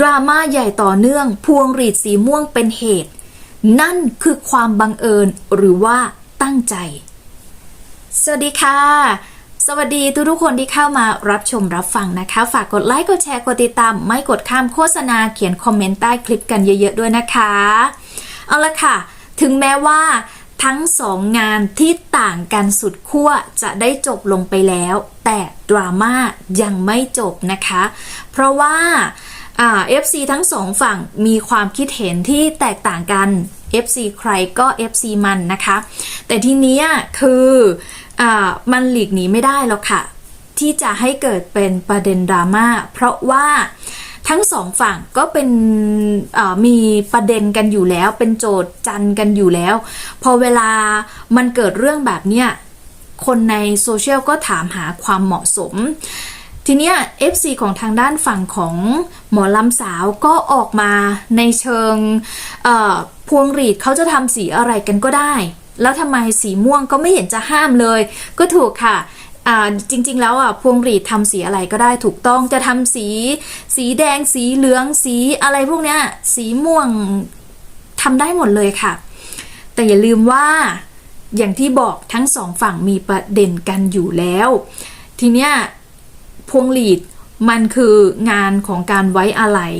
ดราม่าใหญ่ต่อเนื่องพวงหรีดสีม่วงเป็นเหตุ นั่นคือความบังเอิญหรือว่าตั้งใจ สวัสดีค่ะสวัสดีทุกทุกคนที่เข้ามารับชมรับฟังนะคะ ฝากกดไลค์กดแชร์กดติดตาม ไม่กดข้ามโฆษณาเขียนคอมเมนต์ใต้คลิปกันเยอะ ๆ ด้วยนะคะ เอาละค่ะ ถึงแม้ว่าทั้งสองงานที่ต่างกันสุดขั้วจะได้จบลงไปแล้ว แต่ดราม่ายังไม่จบนะคะ เพราะว่า อ่า FC ทั้งสองฝั่งมีความคิดเห็นที่แตกต่างกัน FC ใครก็ FC มันนะคะ แต่ทีนี้คืออมันหลีกหนีไม่ได้หรอกค่ะ ที่จะให้เกิดเป็นประเด็นดราม่าเพราะว่าทั้งสองฝั่งก็เป็นมีประเด็นกันอยู่แล้ว เป็นโจทย์จันกันอยู่แล้ว พอเวลามันเกิดเรื่องแบบเนี้ยคนในโซเชียลก็ถามหาความเหมาะสม ทีเนี้ย FC ของทางด้านฝั่งของหมอลำสาวก็ออกมาในเชิงพวงหรีดเขาจะทำสีอะไรกันก็ได้ แล้วทำไมสีม่วงก็ไม่เห็นจะห้ามเลย ก็ถูกค่ะจริงๆ แล้วอะพวงหรีดทำสีอะไรก็ได้ถูกต้องจะทำสี สีแดงสีเหลืองสีอะไรพวกเนี้ยสีม่วงทำได้หมดเลยค่ะ แต่อย่าลืมว่าอย่างที่บอกทั้งสองฝั่งมีประเด็นกันอยู่แล้ว ทีเนี้ย พวงหลีดมันคืองานของการไว้อาลัย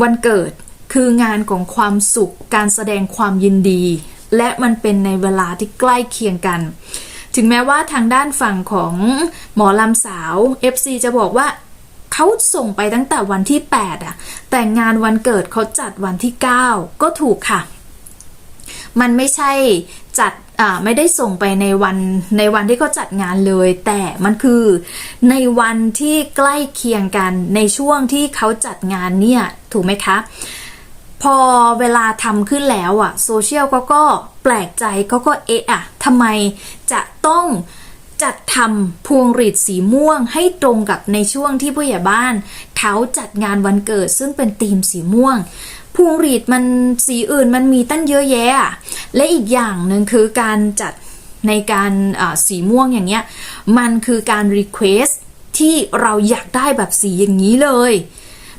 วันเกิดคืองานของความสุข การแสดงความยินดี และมันเป็นในเวลาที่ใกล้เคียงกัน ถึงแม้ว่าทางด้านฝั่งของหมอลำสาว FC จะบอกว่าเขาส่งไปตั้งแต่วันที่ 8อะแต่งานวันเกิดเขาจัดวันที่ 9 ก็ถูกค่ะ มันไม่ใช่จัด ไม่ได้ส่งไปในวันในวันที่เขาจัดงานเลย แต่มันคือในวันที่ใกล้เคียงกันในช่วงที่เขาจัดงานเนี่ยถูกไหมคะ พอเวลาทำขึ้นแล้วอะโซเชียลก็ก็แปลกใจก็ก็เอะอะทำไมจะต้องจัดทำพวงหรีดสีม่วงให้ตรงกับในช่วงที่ผู้ใหญ่บ้าน เขาจัดงานวันเกิดซึ่งเป็นธีมสีม่วง พวงหรีดมันสีอื่นมันมีตั้งเยอะแยะ และอีกอย่างหนึ่งคือการจัดในการสีม่วงอย่างเงี้ย มันคือการรีเควสที่เราอยากได้แบบสีอย่างนี้เลย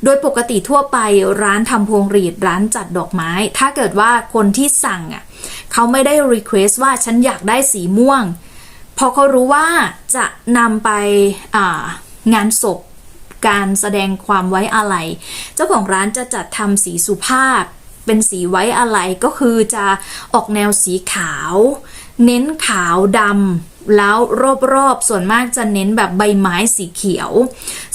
โดยปกติทั่วไปร้านทำพวงหรีดร้านจัดดอกไม้ ถ้าเกิดว่าคนที่สั่งอะเขาไม่ได้รีเควสว่าฉันอยากได้สีม่วง พอเขารู้ว่าจะนำไปงานศพ การแสดงความไว้อาลัย เจ้าของร้านจะจัดทำสีสุภาพ เป็นสีไว้อาลัยก็คือจะออกแนวสีขาว เน้นขาวดำแล้วรอบๆส่วนมากจะเน้นแบบใบไม้สีเขียว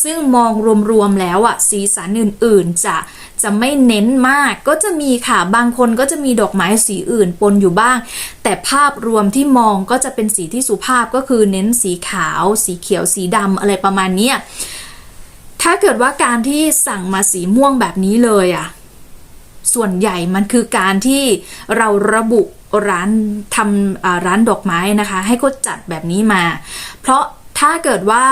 ซึ่งมองรวมๆแล้วอะสีสันอื่นๆจะจะไม่เน้นมากก็จะมีค่ะบางคนก็จะมีดอกไม้สีอื่นปนอยู่บ้าง แต่ภาพรวมที่มองก็จะเป็นสีที่สุภาพก็คือเน้นสีขาว สีเขียวสีดำอะไรประมาณนี้ ถ้าเกิดว่าการที่สั่งมาสีม่วงแบบนี้เลยอะส่วนใหญ่มันคือการที่เราระบุร้านทำร้านดอกไม้นะคะ ให้เขาจัดแบบนี้มา เพราะถ้าเกิดว่า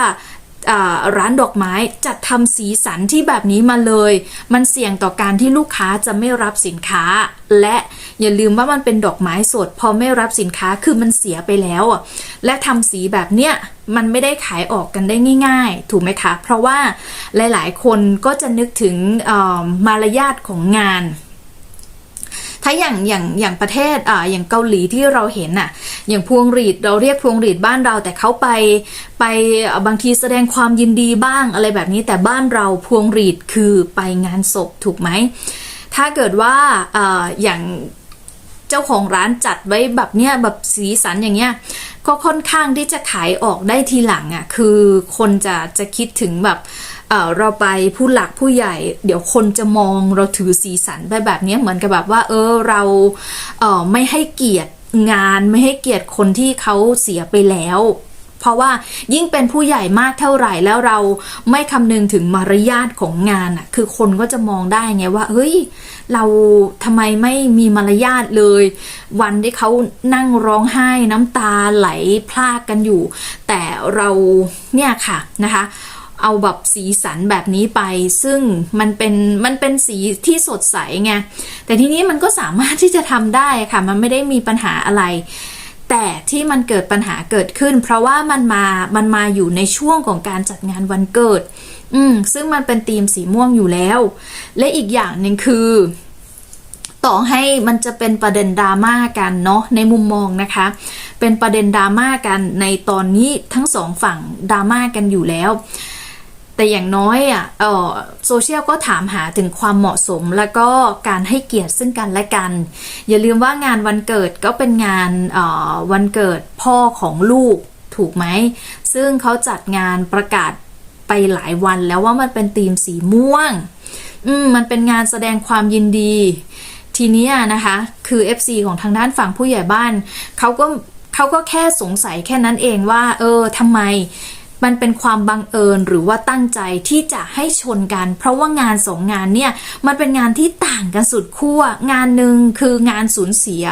ร้านดอกไม้จัดทำสีสันที่แบบนี้มาเลย มันเสี่ยงต่อการที่ลูกค้าจะไม่รับสินค้า และอย่าลืมว่ามันเป็นดอกไม้สด พอไม่รับสินค้าคือมันเสียไปแล้วอะและทำสีแบบเนี้ยมันไม่ได้ขายออกกันได้ง่าย ๆ ถูกไหมคะ เพราะว่าหลายๆ คนก็จะนึกถึงมารยาทของงานถ้าอย่างอย่างอย่างประเทศอ่าอย่างเกาหลีที่เราเห็นน่ะ อย่างพวงหรีดเราเรียกพวงหรีดบ้านเรา แต่เขาไปไปบางทีแสดงความยินดีบ้างอะไรแบบนี้แต่บ้านเราพวงหรีดคือไปงานศพถูกไหม ถ้าเกิดว่าออย่างเจ้าของร้านจัดไว้แบบเนี้ยแบบสีสันอย่างเงี้ยก็ค่อนข้างที่จะขายออกได้ทีหลังอะ่ะคือคนจะจะคิดถึงแบบเเราไปผู้หลักผู้ใหญ่ เดี๋ยวคนจะมองเราถือสีสันไปแบบเนี้ยเหมือนกับแบบว่า เออเราเออไม่ให้เกียรติ งานไม่ให้เกียรติคนที่เขาเสียไปแล้ว เพราะว่ายิ่งเป็นผู้ใหญ่มากเท่าไหร่แล้วเราไม่คำนึงถึงมารยาทของงานอะ่ะคือคนก็จะมองได้ไงว่า เฮ้ย เราทำไมไม่มีมารยาทเลย วันที่เขานั่งร้องไห้น้ำตาไหลพลากกันอยู่ แต่เราเนี่ยค่ะนะคะ เอาแบบสีสันแบบนี้ไป ซึ่งมันเป็นมันเป็นสีที่สดใสไงแต่ทีนี้มันก็สามารถที่จะทำได้ค่ะ มันไม่ได้มีปัญหาอะไร แต่ที่มันเกิดปัญหาเกิดขึ้น เพราะว่ามันมามันมาอยู่ในช่วงของการจัดงานวันเกิด อืมซึ่งมันเป็นธีมสีม่วงอยู่แล้ว และอีกอย่างหนึ่งคือต่อให้มันจะเป็นประเด็นดราม่ากันเนาะในมุมมองนะคะ เป็นประเด็นดราม่ากันในตอนนี้ทั้งสองฝั่งดราม่ากันอยู่แล้ว แต่อย่างน้อยอะเออโซเชียลก็ถามหาถึงความเหมาะสม แล้วก็การให้เกียรติซึ่งกันและกัน อย่าลืมว่างานวันเกิดก็เป็นงานเออวันเกิดพ่อของลูกถูกไหม ซึ่งเขาจัดงานประกาศไปหลายวันแล้วว่ามันเป็นธีมสีม่วง อืมมันเป็นงานแสดงความยินดี ทีนี้นะคะ คือ FC ของทางด้านฝั่งผู้ใหญ่บ้านเขาก็เขาก็แค่สงสัยแค่นั้นเองว่า เออทำไม มันเป็นความบังเอิญหรือว่าตั้งใจที่จะให้ชนกัน เพราะว่างานสองงานเนี่ยมันเป็นงานที่ต่างกันสุดขั้วงานหนึ่งคืองานสูญเสีย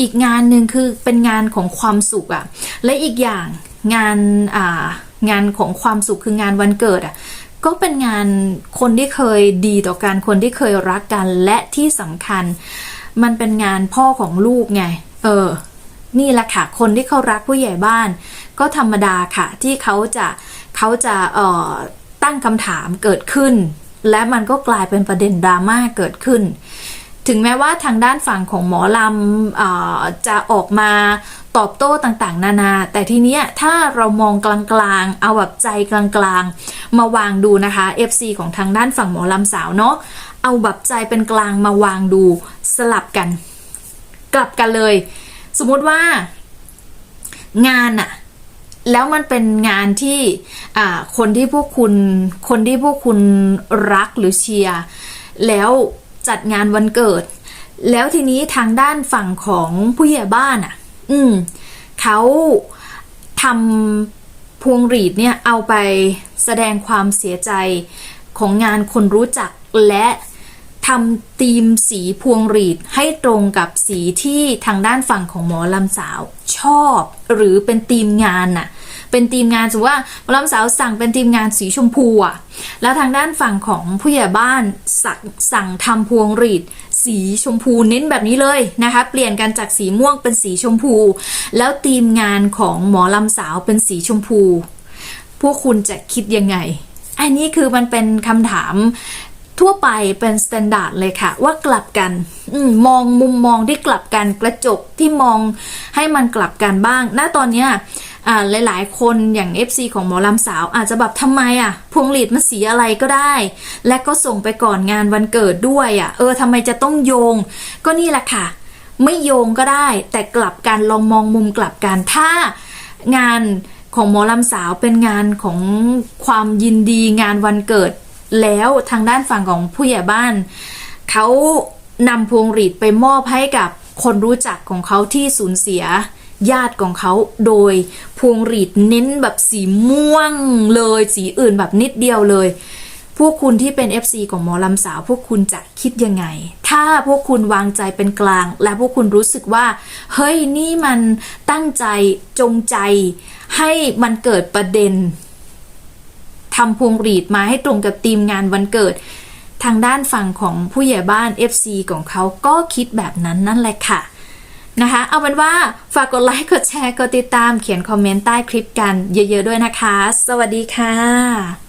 อีกงานหนึ่งคือเป็นงานของความสุขอะและอีกอย่างงานอ่างานของความสุขคืองานวันเกิดอะก็เป็นงานคนที่เคยดีต่อกันคนที่เคยรักกันและที่สำคัญ มันเป็นงานพ่อของลูกไง เออ นี่แหละค่ะ คนที่เขารักผู้ใหญ่บ้าน ก็ธรรมดาค่ะที่เขาจะเขาจะเอ่อตั้งคำถามเกิดขึ้น และมันก็กลายเป็นประเด็นดราม่าเกิดขึ้น ถึงแม้ว่าทางด้านฝั่งของหมอลำออจะออกมาตอบโต้ต่างๆ นานา แต่ทีเนี้ยถ้าเรามองกลางๆ เอาแบบใจกลางๆ มาวางดูนะคะ FC ของทางด้านฝั่งหมอลำสาวเนาะเอาแบบใจเป็นกลางมาวางดูสลับกัน กลับกันเลย สมมติว่างานอะ แล้วมันเป็นงานที่คนที่พวกคุณคนที่พวกคุณรักหรือเชียร์แล้วจัดงานวันเกิด แล้วทีนี้ทางด้านฝั่งของผู้ใหญ่บ้านอะ อืมเขาทำพวงหรีดเนี่ยเอาไปแสดงความเสียใจของงานคนรู้จักและ ทำธีมสีพวงหรีดให้ตรงกับสีที่ทางด้านฝั่งของหมอลำสาวชอบ หรือเป็นธีมงานน่ะเป็นทีมงานสมมติว่าหมอลำสาวสั่งเป็นทีมงานสีชมพูอะ แล้วทางด้านฝั่งของผู้ใหญ่บ้านสั่งสั่งทำพวงหรีด สีชมพูเน้นแบบนี้เลยนะคะ เปลี่ยนกันจากสีม่วงเป็นสีชมพู แล้วทีมงานของหมอลำสาวเป็นสีชมพู พวกคุณจะคิดยังไง อันนี้คือมันเป็นคำถาม ทั่วไปเป็นสแตนดาร์ดเลยค่ะ ว่ากลับกันอมมองมุมมองที่กลับกันกระจกที่มองให้มันกลับกันบ้าง ณตอนเนี้ยหลาย ๆ คนอย่าง FC ของหมอลำสาวอาจจะแบบทำไมอะพวงหลีดมันสีอะไรก็ได้ และก็ส่งไปก่อนงานวันเกิดด้วยอะเออทำไมจะต้องโยง ก็นี่แหละค่ะ ไม่โยงก็ได้ แต่กลับกันลองมองมุมกลับกันถ้างานของหมอลำสาวเป็นงานของความยินดีงานวันเกิด แล้วทางด้านฝั่งของผู้ใหญ่บ้านเขานำพวงหรีดไปมอบให้กับคนรู้จักของเขาที่สูญเสียญาติของเขาโดยพวงหรีดเน้นแบบสีม่วงเลย สีอื่นแบบนิดเดียวเลย พวกคุณที่เป็น FC ของหมอลำสาว พวกคุณจะคิดยังไง ถ้าพวกคุณวางใจเป็นกลาง และพวกคุณรู้สึกว่า เฮ้ยนี่มันตั้งใจจงใจ ให้มันเกิดประเด็น ทำพวงหรีดมาให้ตรงกับธีมงานวันเกิด ทางด้านฝั่งของผู้ใหญ่บ้าน FC ของเขาก็คิดแบบนั้นนั่นแหละค่ะนะคะ เอาเป็นว่าฝากกดไลค์กดแชร์กดติดตามเขียนคอมเมนต์ใต้คลิปกันเยอะๆด้วยนะคะ สวัสดีค่ะ